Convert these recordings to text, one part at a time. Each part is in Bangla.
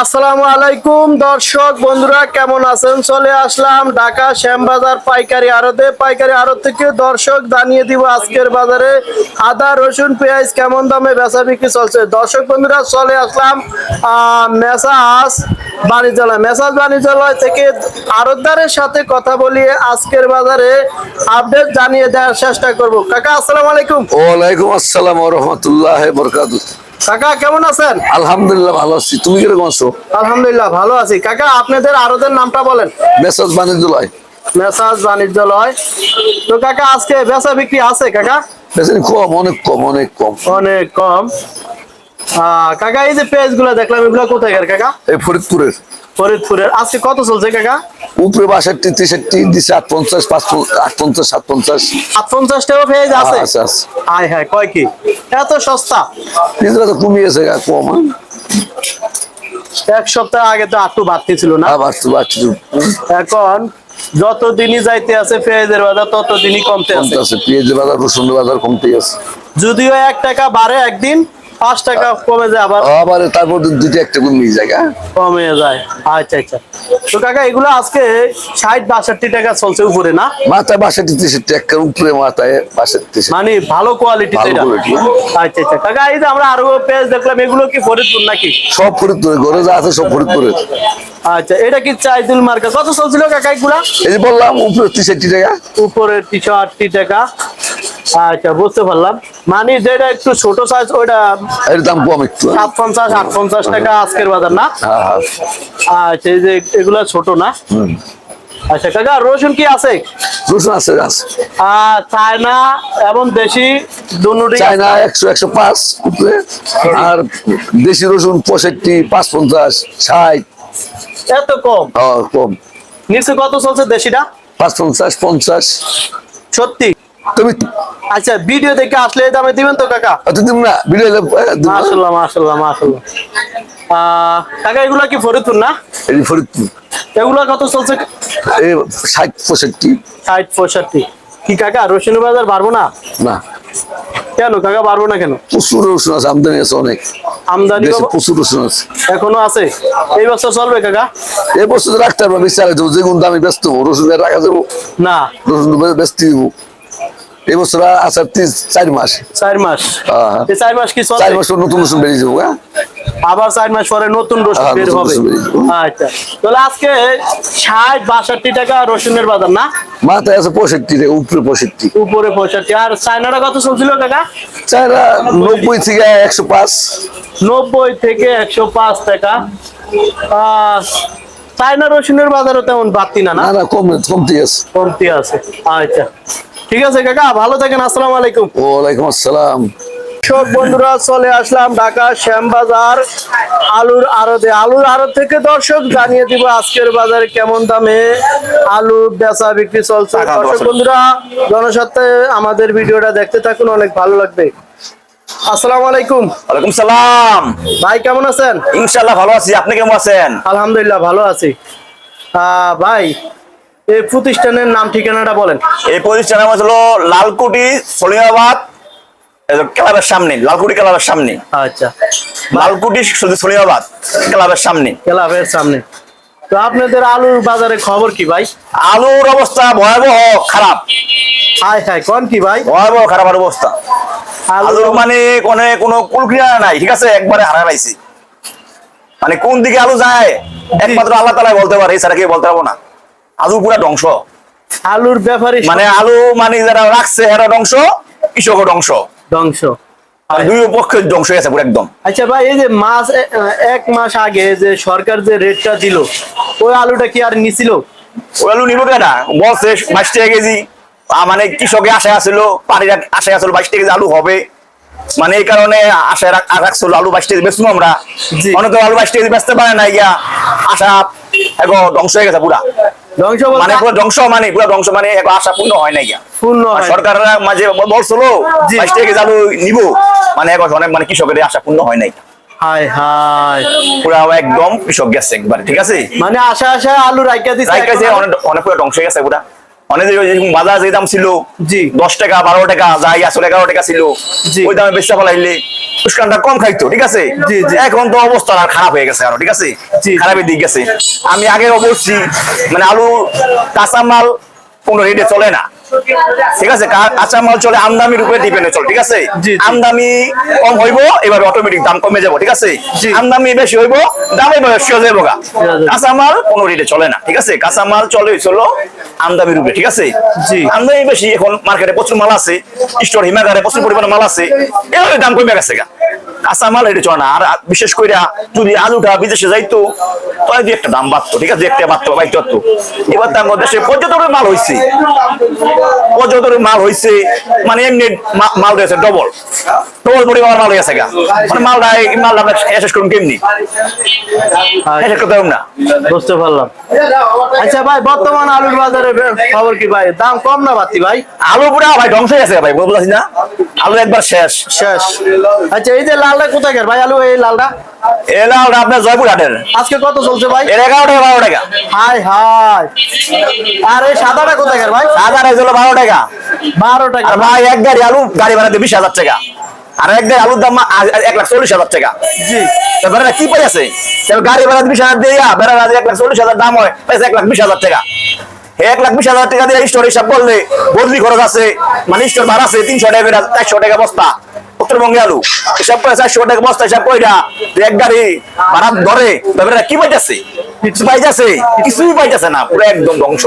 আসসালামু আলাইকুম, দর্শক বন্ধুরা, কেমন আছেন? চলে আসলাম ঢাকা শ্যামবাজার পাইকারি আড়তে। পাইকারি আড়ত থেকে দর্শক জানিয়ে দিব আজকের বাজারে আদা, রসুন, পেঁয়াজ কেমন দামে বেচা বিক্রি চলছে? দর্শক বন্ধুরা, চলে আসলাম মেসাজ বাণিজ্যালয়। মেসাজ বাণিজ্যালয় থেকে আড়তদারের সাথে কথা বলিয়ে আজকের বাজারে আপডেট জানিয়ে দেওয়ার চেষ্টা করব। কাকা, আসসালামু আলাইকুম। ওয়ালাইকুম আসসালাম রহমতুল্লাহ বরকাত কাকা কেমন আছেন? আলহামদুলিল্লাহ ভালো আছি। তুমি কীরকম আছো? আলহামদুলিল্লাহ ভালো আছি। কাকা আপনাদের আরোদের নামটা বলেন। মেসাজ বাণিজ্যলয়। মেসাজ বাণিজ্যলয়। তো কাকা আজকে বেচা বিক্রি আছে কাকা? বেশি কম অনেক কম অনেক কম। অনেক কম। কাকা এই যে পেজগুলো দেখলাম এগুলো কোথায় কাকা? এই ফরিদপুরের। ফরিদপুরের। আজকে কত চলছে কাকা? উপরে বাষট্টি তেষট্টি দিচ্ছে আট পঞ্চাশ পাঁচ আট পঞ্চাশ সাত পঞ্চাশ আট পঞ্চাশ টাকা পেজ আছে হ্যাঁ কয় কি? এত সস্তা? তো কমিয়েছে কম। হ্যাঁ? এক সপ্তাহ আগে তো আটটু বাড়তি ছিল না? আবার তো বাড়ছে এখন যত দিনই যাইতে আছে পেঁয়াজের বাজার তত দিনই কমতে আছে। কমতে আছে পেঁয়াজের বাজার রসুন বাজার কমতে আছে। যদিও এক টাকা বাড়ে একদিন পাঁচ টাকা কমে যায় আবার। আবার তারপর দুইটা একটা কমিয়ে যায় কমে যায়। আচ্ছা আচ্ছা। তো কাকা এগুলো আজকে ষাট বাষট্টি টাকা চলছে উপরে না? মাথায় বাষট্টি তেষট্টি একটা উপরে মাথায় বাষট্টি তেষট্টি। মানে ভালো কোয়ালিটি এটা। আচ্ছা আচ্ছা। কাকা এই যে আমরা আরও পেজ দেখলাম এগুলো কি ফরিদপুর নাকি? সব ফরিদপুরে ঘরে যা আছে সব ফরিদপুরের আচ্ছা এটা কি চাইদুল মার্কা? কত চলছিল কাকা এগুলা? এই বললাম উপরে তেষট্টি টাকা। উপরে তিনশো আটটি টাকা। আচ্ছা বুঝতে পারলাম। মানে যেটা একটু ছোট সাইজ ওইটা এর দাম কম একটু সাত পঞ্চাশ আট পঞ্চাশ টাকা আজকের বাজার না? হ্যাঁ হ্যাঁ। আচ্ছা এই যে এগুলা ছোট না? আচ্ছা কাকা রসুন কি আছে? রসুন আছে চায়না এবং দেশি চায়না একশো একশো পাঁচ উপরে আর দেশি রসুন পঁয়ষট্টি পাঁচ পঞ্চাশ ষাট। এত কম? কম। নিচে কত চলছে দেশিটা? পাঁচ পঞ্চাশ। পঞ্চাশ সত্যি তুমি আচ্ছা ভিডিও দেখে আসলে দামে দিবেন তো কাকা? দিব না ভিডিও মাশাল্লাহ মাশাল্লাহ মাশাল্লাহ। আহ, কাকা এগুলা কি ফরিদপুর না? এই ফরিদপুর। এগুলা কত চলছে? এই ষাট পঁয়ষট্টি। ষাট পঁয়ষট্টি। কি কাকা রসুনের বাজার বাড়বো না? না। কেন কাকা বাড়বো না কেন? প্রচুর রসুন আছে আমদানি আছে অনেক। আমদানি প্রচুর রসুন আছে। এখনও আছে? এই বছর চলবে কাকা? এই বছর রাখতে পারব বিচার যেগুন দামে ব্যস্ত রসুন রাখা যাব না। রসুন ব্যস্ত দিব এই বছর আছে তিন চার মাস। চার মাস। হ্যাঁ। চার মাস কি চার মাস নতুন রসুন বেরিয়ে যাব হ্যাঁ? আবার চার মাস পরে নতুন রসুন হ্যাঁ, বের হবে। আচ্ছা। তাহলে আজকে ষাট বাষট্টি টাকা রসুনের বাজার না? মাথায় আছে পঁয়ষট্টি টাকা উপরে পঁয়ষট্টি। উপরে পঁয়ষট্টি। আর চায়নাটা কত চলছিল কাকা? চায়না নব্বই থেকে একশো পাঁচ। নব্বই থেকে একশো পাঁচ টাকা। চায়না রসুনের বাজারও তেমন বাড়তি না না? না না কম কমতি আছে। কমতি আছে। আচ্ছা। ঠিক আছে কাকা ভালো থাকেন আসসালামু আলাইকুম। ওয়ালাইকুম আসসালাম। সব বন্ধুরা চলে আসলাম ঢাকা শ্যামবাজার আলুর আড়তে। আলুর আড়ত থেকে দর্শক জানিয়ে দিব আজকের বাজারে কেমন দামে আলু বেচা বিক্রি চলছে। দর্শক বন্ধুরা জনস্বার্থে আমাদের ভিডিওটা দেখতে থাকুন অনেক ভালো লাগবে। আসসালামু আলাইকুম। ওয়ালাইকুম সালাম। ভাই কেমন আছেন? ইনশাল্লাহ ভালো আছি আপনি কেমন আছেন? আলহামদুলিল্লাহ ভালো আছি। আহ, ভাই এই প্রতিষ্ঠানের নাম ঠিকানাটা বলেন। এই প্রতিষ্ঠানের নাম হলো লালকুটি সলিমাবাদ ক্লাবের সামনে লালকুটি ক্লাবের সামনে। আচ্ছা। লালকুটি শুধু সলিমাবাদ ক্লাবের সামনে। ক্লাবের সামনে। তো আপনাদের আলুর বাজারে খবর কি ভাই? আলুর অবস্থা ভয়াবহ খারাপ। হাই হাই কোন কি ভাই? ভয়াবহ খারাপ অবস্থা। আলুর মানে কোনো কোনো কুলক্রিয়া নাই ঠিক আছে? একবারে হারা লাইছি মানে কোন দিকে আলু যায় একমাত্র আল্লাহ তালা বলতে পারে এছাড়া কেউ বলতে পারব না। আলু পুরা ধ্বংস। আলুর ব্যাপারে মানে আলু মানে যারা রাখছে এরা ধ্বংস কৃষকও ধ্বংস। ধ্বংস। আর দুই পক্ষে ধ্বংস হয়ে গেছে পুরো একদম। আচ্ছা ভাই এই যে মাস এক মাস আগে যে সরকার যে রেটটা দিল ওই আলুটা কি আর নিছিল? ওই আলু নিব কেনা? বলছে বাইশ টাকা কেজি। মানে কৃষকে আশায় আসছিল পানির আশায় আসছিল বাইশ টাকা কেজি আলু হবে। মানে এই কারণে রাখছিল আলু বাইশ বেচবো আমরা। অনেক আলু বাইশ টাকা বেচতে পারে না গিয়া। আশা এখন ধ্বংস হয়ে গেছে পুরা। মানে পুরো ধ্বংস মানে পুরো ধ্বংস মানে এখন আশা পূর্ণ হয় নাই পূর্ণ আর সরকাররা মাঝে বলছিল জি। বাইশ টাকা কেজি নিব। মানে এখন অনেক মানে কৃষকের আশা পূর্ণ হয় নাই। হাই হাই পুরা একদম কৃষক গেছে একবার ঠিক আছে? মানে আশা আশা আলু রাইকা দিছে রাইকা যে এখন। আর- অনেক অনেক পুরো ধ্বংস হয়ে গেছে পুরা। অনেক বাজার যে দাম ছিল জি। দশ টাকা বারো টাকা যাই আসলে এগারো টাকা ছিল ওই দামে বেচতে ফেলাইলে উস্কানটা কম খাইতো ঠিক আছে জি, জি। এখন তো অবস্থা খারাপ হয়ে গেছে আরও ঠিক আছে খারাপের দিক গেছে আমি আগে বলছি মানে আলু কাঁচামাল কোনো রেটে চলে না ঠিক আছে কা- কাঁচামাল চলে আমদানির উপরে ডিপেন্ডে চলে ঠিক আছে। আমদানি কম হইব এবার অটোমেটিক দাম কমে যাব ঠিক আছে জি। আমদানি বেশি হইব দাম এবার গা। কাঁচামাল কোনো রেটে চলে না ঠিক আছে কাঁচামাল চলে চলো আমদানির উপরে ঠিক আছে? আমদামি আমদানি বেশি এখন মার্কেটে প্রচুর মাল আছে স্টোর হিমাগারে প্রচুর পরিমাণে মাল আছে এভাবে দাম কমে গেছে গা। কাঁচামাল এটা চলে না। আর বিশেষ করে যদি আলুটা বিদেশে যাইতো তাহলে দুই একটা দাম বাড়তো ঠিক আছে? একটা বাড়তো বাইতে পারতো এবার তার মধ্যে দেশে পর্যটনের মাল হয়েছে পর্যটনের মাল হয়েছে মানে এমনি মাল রয়েছে ডবল। ডবল পরিমাণ মাল হয়েছে গা। মানে মালটা মালটা আমরা শেষ করুন কেমনি? শেষ করতে না? বুঝতে পারলাম। আচ্ছা ভাই বর্তমান আলুর বাজারে খবর কি ভাই? দাম কম না বাড়তি ভাই? আলু পুরা ভাই ধ্বংস হয়ে গেছে ভাই বুঝতে না? আলু একবার শেষ। শেষ। আচ্ছা এই যে লালটা কোথায় গেল? ভাই আলু এই লালটা? এলা ওটা আপনার জয়পুর হাটের আজকে কত চলছে ভাই? এর এগারো টাকা বারো টাকা। High high. আর এই সাদাটা কোথায় গেল ভাই? হাজার হয়েছিল বারো টাকা। বারো টাকা। ভাই এক গাড়ি আলু গাড়ি ভাড়াতে বিশ হাজার টাকা। আর এক গাড়ি আলুর দাম এক লাখ চল্লিশ হাজার টাকা। জি। কি পাই আছে? গাড়ি ভাড়া বিশ হাজার দিয়ে বেড়া এক লাখ চল্লিশ হাজার দাম হয় এক লাখ বিশ হাজার টাকা। এক লাখ বিশ হাজার টাকা দিয়ে স্টোর হিসাব করলে বদলি খরচ আছে মানে স্টোর ভাড়া আছে তিনশো টাকা চারশো টাকা বস্তা। উত্তরবঙ্গে আলু। হিসাব করে চারশো টাকা বস্তা হিসাব কইরা এক গাড়ি ভাড়া ধরে এরা কি পাইতেছে? কিছু পাইতেছে? কিছুই পাইতেছে না পুরো একদম ধ্বংস।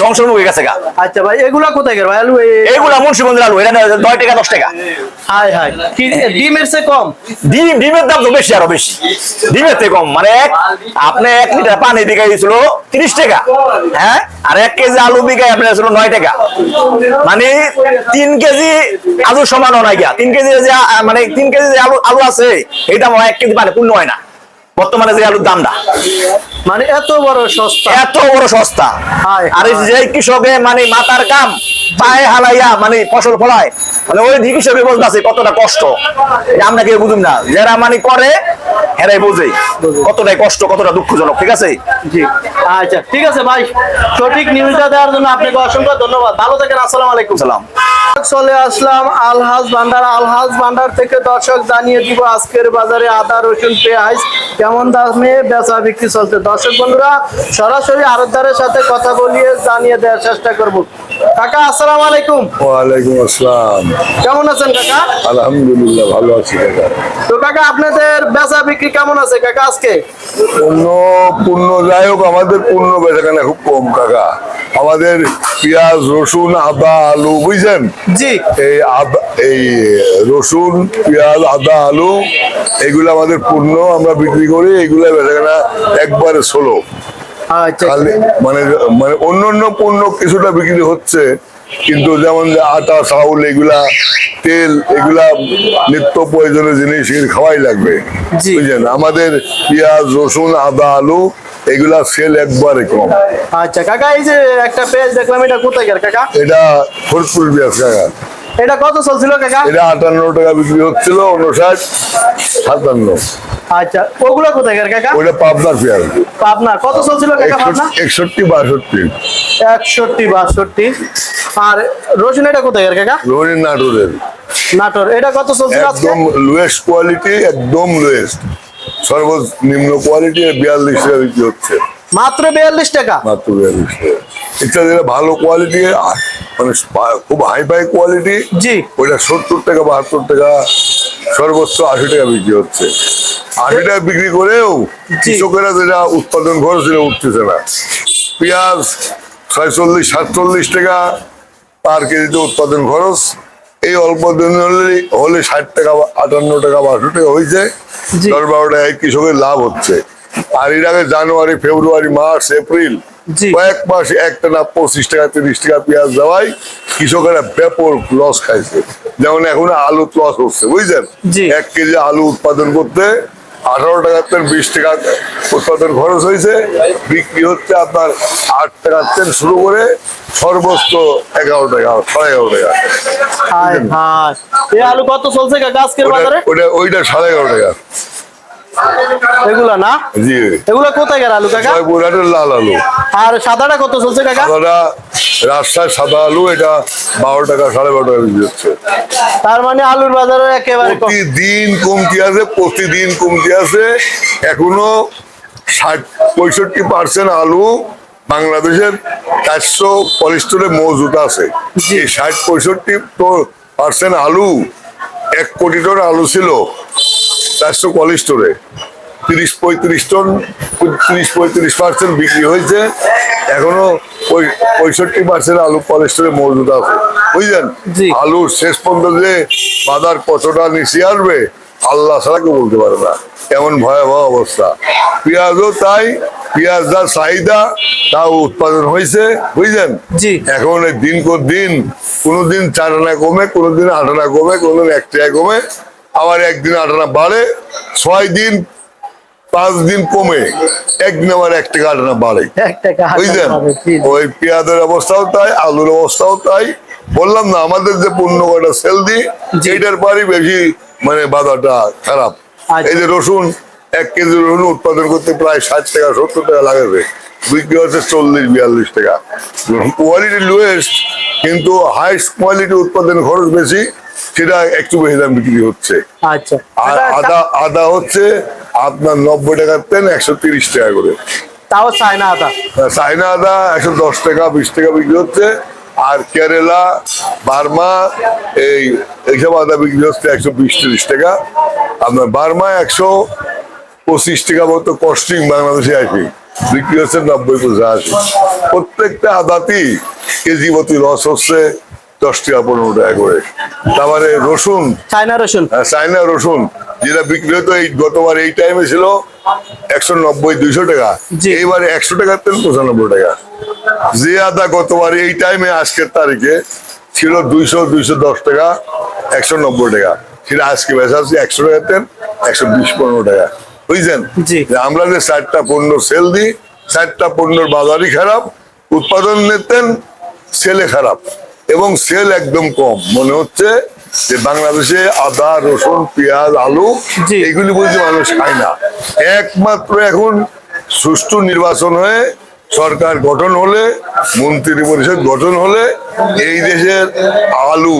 ধ্বংস হয়ে গেছে গা। আচ্ছা ভাই এগুলা কোথায় গেল আলু এই এইগুলা মুন্সিগঞ্জের আলু এটা নয় টাকা দশ টাকা। হাই হাই ডিমের চেয়ে কম? ডিম ডিমের দাম তো বেশি আরও বেশি। ডিমের কম মানে আপনি এক লিটার পানি বিকাই দিয়েছিল তিরিশ টাকা। হ্যাঁ? আর এক কেজি আলু বিকাই আপনার ছিল নয় টাকা। মানে তিন কেজি আলু সমান নাই গিয়া। তিন কেজি যে মানে তিন কেজি যে আলু আলু আছে এটা আমার এক কেজি মানে পূর্ণ হয় না। বর্তমানে যে আলুর দামটা। মানে এত বড় সস্তা। এত বড় সস্তা। আর এই যে কৃষকে মানে মাতার কাম পায়ে হালাইয়া মানে ফসল ফলায়। মানে ওই দিক হিসেবে বলতেছে কতটা কষ্ট? আমরা কেউ বুঝুম না। যারা মানে করে বোঝে কতটাই কষ্ট কতটা দুঃখজনক ঠিক আছে? জি। আচ্ছা ঠিক আছে ভাই। সঠিক নিউজটা দেওয়ার জন্য আপনাকে অসংখ্য ধন্যবাদ। ভালো থাকেন আসসালামু আলাইকুম। সালাম। চলে আসলাম আলহাজ ভান্ডার। আলহাজ ভান্ডার থেকে দর্শক জানিয়ে দিব আজকের বাজারে আদা রসুন পেঁয়াজ। কেমন দামে বেচা বিক্রি চলছে? দর্শক বন্ধুরা সরাসরি আরতদারের সাথে কথা বলিয়ে জানিয়ে দেওয়ার চেষ্টা করব। কাকা আসসালামু আলাইকুম। ওয়ালাইকুম আসসালাম। কেমন আছেন কাকা? আলহামদুলিল্লাহ ভালো আছি কাকা। তো কাকা আপনাদের বেচা বিক্রি কেমন আছে কাকা আজকে? পূর্ণ পূর্ণ যাই হোক আমাদের পূর্ণ বেচাকেনা খুব কম কাকা। আমাদের পেঁয়াজ রসুন আদা আলু বুঝছেন? জি। এই আদা এই রসুন পেঁয়াজ আদা আলু এগুলো আমাদের পূর্ণ আমরা বিক্রি করি এগুলো বেচাকেনা একবারে ষোলো আচ্ছা। মানে মানে অন্য অন্য পণ্য কিছুটা বিক্রি হচ্ছে কিন্তু যেমন আটা চাউল এগুলা তেল এগুলা নিত্য প্রয়োজনীয় জিনিস খাওয়াই লাগবে। বুঝলেন? আমাদের পেঁয়াজ রসুন আদা আলু এগুলা সেল একবারে কম। আচ্ছা কাকা এই যে একটা পেজ দেখলাম এটা কোথায় কাকা? এটা ফরিদপুর পেঁয়াজ কাকা। এটা কত চলছিল কাকা? এটা আটান্ন টাকা বিক্রি হচ্ছিল উনষাট সাতান্ন। আচ্ছা ওগুলো কোথায় কাকা? ওইটা পাবনার পেঁয়াজ পাবনা কত চলছিল কাকা পাবনা? একষট্টি- একষট্টি বাষট্টি। একষট্টি বাষট্টি। আর রসুন এটা কোথায় কাকা? রোহিণী নাটোরের। নাটোর এটা কত চলছিল একদম লোয়েস্ট কোয়ালিটি একদম লোয়েস্ট সর্বনিম্ন কোয়ালিটি বিয়াল্লিশ টাকা বিক্রি হচ্ছে। মাত্র বিয়াল্লিশ টাকা? মাত্র বিয়াল্লিশ টাকা। এটা ভালো কোয়ালিটি মানে খুব হাই ফাই কোয়ালিটি জি। ওইটা সত্তর টাকা বাহাত্তর টাকা সর্বোচ্চ আশি টাকা বিক্রি হচ্ছে। আশি টাকা বিক্রি করেও কৃষকেরা যেটা উৎপাদন খরচ সেটা উঠতেছে না। পেঁয়াজ ছয়চল্লিশ সাতচল্লিশ টাকা পার কেজিতে উৎপাদন খরচ। এই অল্প দিন হলে হলে ষাট টাকা বা আটান্ন টাকা বাষট্টি টাকা হয়েছে। দশ বারো টাকায় কৃষকের লাভ হচ্ছে। আর এর আগে জানুয়ারি ফেব্রুয়ারি মার্চ এপ্রিল। কয়েক মাস একটা না পঁচিশ টাকা তিরিশ টাকা পেঁয়াজ দেওয়ায় কৃষকেরা ব্যাপক লস খাইছে। যেমন এখন আলু লস হচ্ছে বুঝছেন এক কেজি আলু উৎপাদন করতে আঠারো টাকার তেল বিশ টাকা উৎপাদন খরচ হয়েছে। বিক্রি হচ্ছে আপনার আট টাকার তেল শুরু করে সর্বোচ্চ এগারো টাকা সাড়ে এগারো টাকা। আলু কত চলছে ওইটা সাড়ে এগারো টাকা। এগুলা না? জি। এগুলা কোথায় গেল আলু কাকা? হাটের লাল আলু। আর সাদাটা কত চলছে কাকা? সাদাটা রাজশাহী সাদা আলু এটা বারো টাকা সাড়ে বারো টাকা বিক্রি হচ্ছে। তার মানে আলুর বাজারে একেবারে প্রতিদিন কমতি আছে প্রতিদিন কমতি আছে। এখনও ষাট পঁয়ষট্টি পার্সেন্ট আলু বাংলাদেশের চারশো পলিস্টরে মজুদ আছে। ষাট পঁয়ষট্টি পার্সেন্ট আলু এক কোটি টন আলু ছিল। চারশো কলেজ স্টোরে তিরিশ পঁয়ত্রিশ টন তিরিশ পঁয়ত্রিশ পার্সেন্ট বিক্রি হয়েছে। এখনও পঁয়ষট্টি পার্সেন্ট আলু পলিস্টরে মজুদ আছে। বুঝলেন? জি। আলু শেষ পর্যন্ত যে বাজার কতটা নিচে আসবে আল্লাহ ছাড়া কেউ বলতে পারে না। এমন ভয়াবহ অবস্থা। পেঁয়াজও তাই পেঁয়াজ যা চাহিদা তাও উৎপাদন হয়েছে। বুঝলেন? জি। এখন দিন কর দিন কোনোদিন চার আনা কমে কোনোদিন আট আনা কমে কোনোদিন এক টাকা কমে আবার একদিন আটানা বাড়ে ছয় দিন পাঁচ দিন কমে একদিন আবার এক টাকা আটানা বাড়ে। বুঝলেন। ওই পেঁয়াজের অবস্থাও তাই আলুর অবস্থাও তাই। বললাম না আমাদের যে পণ্য কটা সেল দিই। এইটার পরই বেশি মানে বাজারটা খারাপ। আচ্ছা। এই যে রসুন এক কেজি রসুন উৎপাদন করতে প্রায় ষাট টাকা সত্তর টাকা লাগাবে। বিক্রি হচ্ছে চল্লিশ বিয়াল্লিশ টাকা। কোয়ালিটি লোয়েস্ট কিন্তু হাইস্ট কোয়ালিটি উৎপাদন খরচ বেশি। সেটা একটু বেশি দাম বিক্রি হচ্ছে। আচ্ছা। আর আদা আদা হচ্ছে আপনার নব্বই টাকার তেল একশো তিরিশ টাকা করে। তাও চায় না আদা চাইনা আদা একশো দশ টাকা বিশ টাকা বিক্রি হচ্ছে। আর কেরালা বার্মা এই এইসব আদা বিক্রি হচ্ছে একশো বিশ তিরিশ টাকা। আপনার বার্মা একশো পঁচিশ টাকা মতো কস্টিং বাংলাদেশে আসে বিক্রি হচ্ছে নব্বই পঁচাশি। প্রত্যেকটা আদাতেই কেজি প্রতি লস হচ্ছে। দশ টাকা পনেরো টাকা করে। তারপরে রসুন। চায়না রসুন। হ্যাঁ, চায়না রসুন। যেটা বিক্রি হতো এই গতবার এই টাইমে ছিল একশো নব্বই দুইশো টাকা। এইবারে একশো টাকার তেল পঁচানব্বই টাকা। যে আদা গতবার এই টাইমে আজকের তারিখে ছিল দুইশো দুইশো দশ টাকা একশো নব্বই টাকা। সেটা আজকে বেচা হচ্ছে একশো টাকার তেল একশো বিশ পনেরো টাকা। বুঝছেন। আমরা যে চারটা পণ্য সেল দিই চারটা পণ্যর বাজারই খারাপ উৎপাদন নিতেন সেলে খারাপ। এবং সেল একদম কম মনে হচ্ছে যে বাংলাদেশে আদা রসুন পেঁয়াজ আলু। এগুলি বুঝতে মানুষ খায় না একমাত্র এখন সুষ্ঠু নির্বাচন হয়ে সরকার গঠন হলে মন্ত্রী পরিষদ গঠন হলে এই দেশের আলু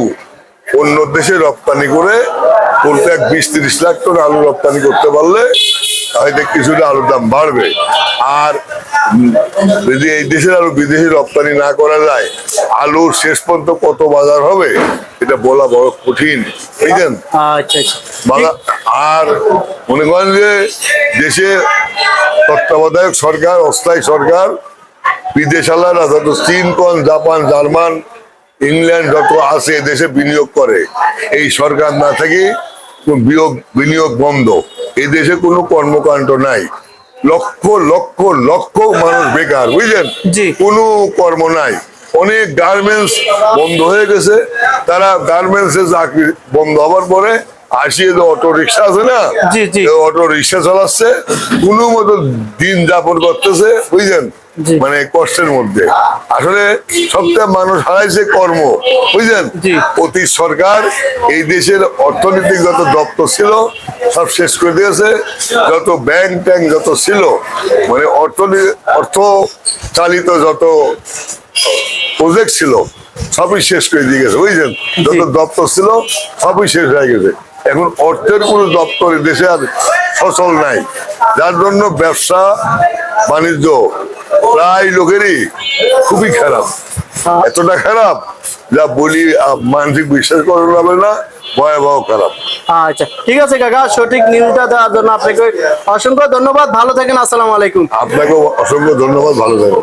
অন্য দেশে রপ্তানি করে প্রত্যেক বিশ তিরিশ লাখ টন আলু রপ্তানি করতে পারলে হয়তো কিছুটা আলুর দাম বাড়বে। আর যদি এই দেশের আলু বিদেশে রপ্তানি না করা যায় আলুর শেষ পর্যন্ত কত বাজার হবে এটা বলা বড় কঠিন। বুঝলেন? আচ্ছা আচ্ছা। আর মনে করেন যে দেশে তত্ত্বাবধায়ক সরকার অস্থায়ী সরকার বিদেশালারা যত চীন কোন জাপান জার্মান ইংল্যান্ড যত আছে দেশে বিনিয়োগ করে। এই সরকার না থেকে বিয়োগ বিনিয়োগ বন্ধ এই দেশে কোনো কর্মকাণ্ড নাই লক্ষ লক্ষ লক্ষ মানুষ বেকার বুঝলেন জি। কোনো কর্ম নাই অনেক গার্মেন্টস বন্ধ হয়ে গেছে তারা গার্মেন্টস এর চাকরি বন্ধ হওয়ার পরে আসিয়ে যে অটো রিক্সা আছে না জি, জি। অটো রিক্সা চালাচ্ছে কোনো মতো দিন যাপন করতেছে বুঝলেন। মানে কষ্টের মধ্যে। আসলে সবটা মানুষ হারাইছে কর্ম বুঝলেন। অতি সরকার এই দেশের অর্থনৈতিক যত দপ্তর ছিল সব শেষ করে দিয়েছে। যত ব্যাংক ট্যাঙ্ক যত ছিল মানে অর্থনীতি অর্থ চালিত যত প্রজেক্ট ছিল সবই শেষ করে দিয়ে গেছে বুঝলেন? যত দপ্তর ছিল সবই শেষ হয়ে গেছে। এখন অর্থের কোনো দপ্তর দেশে আর সচল নাই। যার জন্য ব্যবসা বাণিজ্য প্রায় লোকেরই খুবই খারাপ। এতটা খারাপ যা বলি মানসিক বিশ্বাস করা যাবে না ভয়াবহ খারাপ। আচ্ছা ঠিক আছে কাকা সঠিক নিউজটা দেওয়ার জন্য আপনাকে অসংখ্য ধন্যবাদ। ভালো থাকেন আসসালামু আলাইকুম। আপনাকে অসংখ্য ধন্যবাদ ভালো থাকবেন